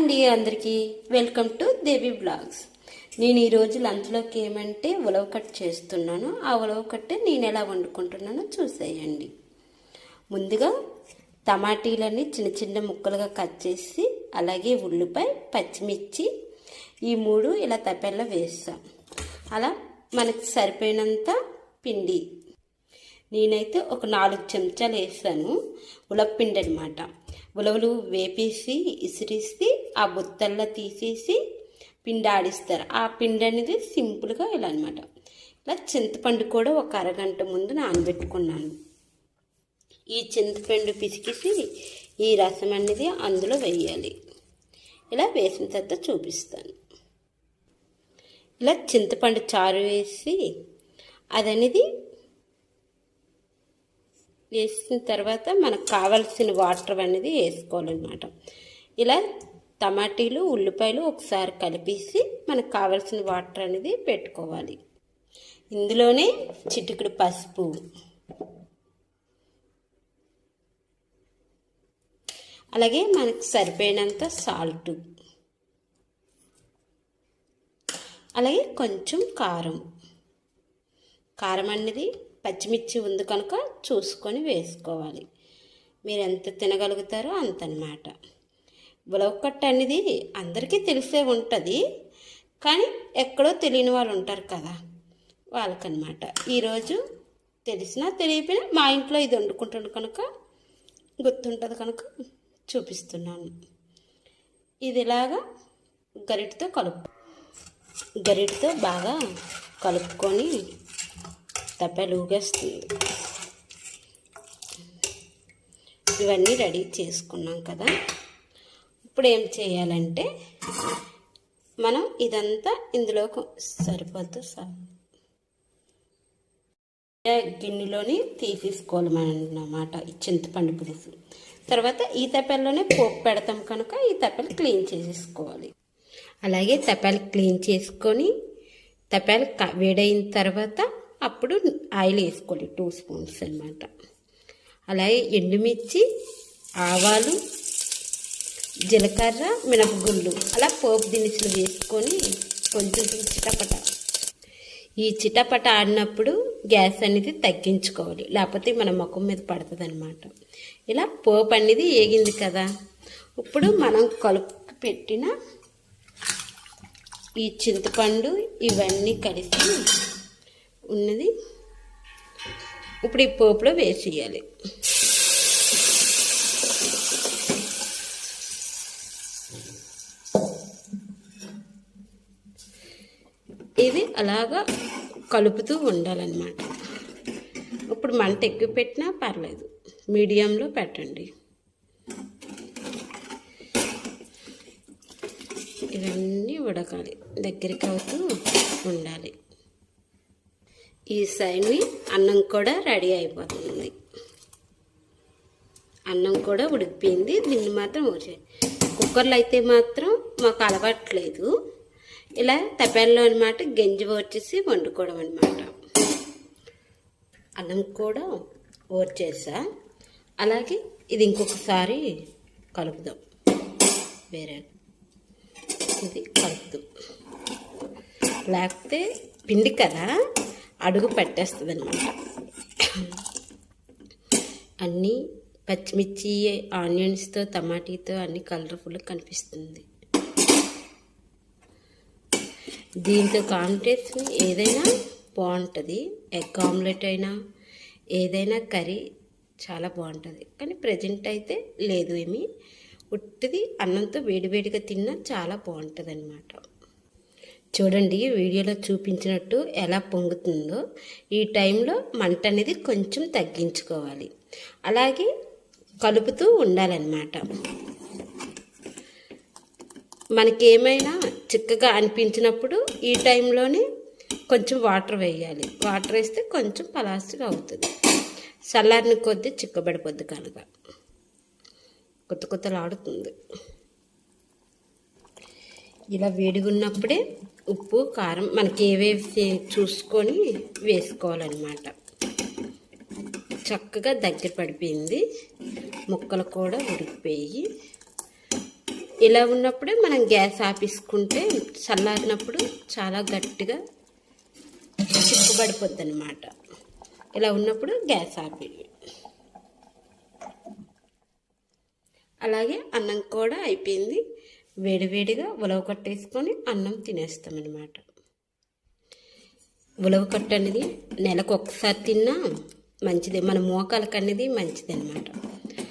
అండి అందరికీ. Welcome to Devi blogs నేను ఈరోజు లంచ్లోకి ఏమంటే ఉలవ కట్ చేస్తున్నాను. ఆ ఉలవ కట్టే నేను ఎలా వండుకుంటున్నానో చూసేయండి. ముందుగా టమాటీలన్నీ చిన్న చిన్న ముక్కలుగా కట్ చేసి అలాగే ఉల్లిపాయ పచ్చిమిర్చి ఈ మూడు ఇలా తపెల్లో వేస్తాం. అలా మనకి సరిపోయినంత పిండి. నేనైతే ఒక నాలుగు చెంచాలు వేసాను. ఉలవపిండి అనమాట ఉలవలు వేపేసి ఇసిరేసి ఆ బుత్తల్లో తీసేసి పిండి ఆడిస్తారు ఆ పిండి అనేది సింపుల్గా ఇలా అనమాట ఇలా చింతపండు కూడా ఒక అరగంట ముందు నానబెట్టుకున్నాను. ఈ చింతపండు పిసికిసి ఈ రసం అనేది అందులో వేయాలి. ఇలా వేసిన తర్వాత చూపిస్తాను. ఇలా చింతపండు చారు వేసి అదనేది వేసిన తర్వాత మనకు కావాల్సిన వాటర్ అనేది వేసుకోవాలన్నమాట. ఇలా టమాటీలు ఉల్లిపాయలు ఒకసారి కలిపేసి మనకు కావాల్సిన వాటర్ అనేది పెట్టుకోవాలి. ఇందులోనే చిటికుడు పసుపు. అలాగే మనకు సరిపోయినంత సాల్ట్. అలాగే కొంచెం కారం. కారం అనేది పచ్చిమిర్చి ఉంది కనుక చూసుకొని వేసుకోవాలి. మీరు ఎంత తినగలుగుతారో అంతనమాట ఉలవకట్ట అనేది అందరికీ తెలిసే ఉంటుంది కానీ ఎక్కడో తెలియని వాళ్ళు ఉంటారు కదా వాళ్ళకనమాట ఈరోజు తెలిసినా తెలియపోయినా మా ఇంట్లో ఇది వండుకుంటాను కనుక గుర్తుంటుంది కనుక చూపిస్తున్నాను. ఇది ఇలాగా గరిటతో కలుపు గరిటతో బాగా కలుపుకొని తప్పలు ఇవన్నీ రెడీ చేసుకున్నాం కదా. ఇప్పుడు ఏం చేయాలంటే మనం ఇదంతా ఇందులో సరిపోద్దు గిన్నెలోని తీసేసుకోవాలి అన్నమాట ఈ చింతపండు పులుసు. తర్వాత ఈ తప్పెల్లోనే పోపు పెడతాం కనుక ఈ తప్పెలు క్లీన్ చేసేసుకోవాలి. అలాగే తప్పాలు క్లీన్ చేసుకొని తప్పాలు వేడైన తర్వాత అప్పుడు ఆయిల్ వేసుకోవాలి టూ స్పూన్స్ అనమాట అలాగే ఎండుమిర్చి ఆవాలు జీలకర్ర మినపగుళ్ళు అలా పోపు దినుసులు వేసుకొని కొంచెం చిటపట. ఈ చిటపట ఆడినప్పుడు గ్యాస్ అనేది తగ్గించుకోవాలి లేకపోతే మన ముఖం మీద పడుతుంది అనమాట ఇలా పోపు అనేది ఏగింది కదా ఇప్పుడు మనం కలుపు పెట్టిన ఈ చింతపండు ఇవన్నీ కలిసి ఉన్నది. ఇప్పుడు ఈ పోపులో వేసేయాలి. ఇది అలాగా కలుపుతూ ఉండాలన్నమాట. ఇప్పుడు మంట ఎక్కువ పెట్టినా పర్లేదు. మీడియంలో పెట్టండి. ఇవన్నీ ఉడకాలి. దగ్గరికి అవుతూ ఉండాలి. ఈ సైడ్ని అన్నం కూడా రెడీ అయిపోతుంది. అన్నం కూడా ఉడికిపోయింది. దీన్ని మాత్రం ఊరే కుక్కర్లో అయితే మాత్రం మాకు అలవాట్లేదు. ఇలా తపెల్లో అనమాట గంజి వచ్చేసి వండుకోవడం అనమాట అన్నం కూడా ఓర్చేసా. అలాగే ఇది ఇంకొకసారి కలుపుదాం. వేరే ఇది కలుపుదాం. లేకపోతే పిండి కదా? అడుగు పెట్టేస్తుంది అనమాట అన్నీ పచ్చిమిర్చి ఆనియన్స్తో టమాటీతో అన్ని కలర్ఫుల్గా కనిపిస్తుంది. దీంతో కాంబినేషన్ ఏదైనా బాగుంటుంది. ఎగ్ ఆమ్లెట్ అయినా ఏదైనా కర్రీ చాలా బాగుంటుంది. కానీ ప్రజెంట్ అయితే లేదు ఏమి. ఉట్టిది అన్నంతో వేడివేడిగా తిన్నా చాలా బాగుంటుంది అనమాట చూడండి వీడియోలో చూపించినట్టు ఎలా పొంగుతుందో. ఈ టైంలో మంట అనేది కొంచెం తగ్గించుకోవాలి. అలాగే కలుపుతూ ఉండాలన్నమాట. మనకేమైనా చిక్కగా అనిపించినప్పుడు ఈ టైంలోనే కొంచెం వాటర్ వేయాలి. వాటర్ వేస్తే కొంచెం పలాస్టిక్ అవుతుంది. చల్లారిన కొద్దీ చిక్కబడిపోద్ది కనుక. కొత్త కొత్తలాడుతుంది. ఇలా వేడిగున్నప్పుడే ఉప్పు కారం మనకి ఏవేవి చూసుకొని వేసుకోవాలన్నమాట. చక్కగా దగ్గర పడిపోయింది. ముక్కలు కూడా ఉడికిపోయి. ఇలా ఉన్నప్పుడే మనం గ్యాస్ ఆపేసుకుంటే చల్లారినప్పుడు చాలా గట్టిగా చిక్కుబడిపోద్ది అనమాట ఇలా ఉన్నప్పుడు గ్యాస్ ఆపి అలాగే అన్నం కూడా అయిపోయింది. వేడివేడిగా ఉలవ కట్టేసుకొని అన్నం తినేస్తామన్నమాట. ఉలవ కట్టు అనేది నెలకు ఒకసారి తిన్నా మంచిదే. మన మోకాలకు అనేది మంచిది అనమాట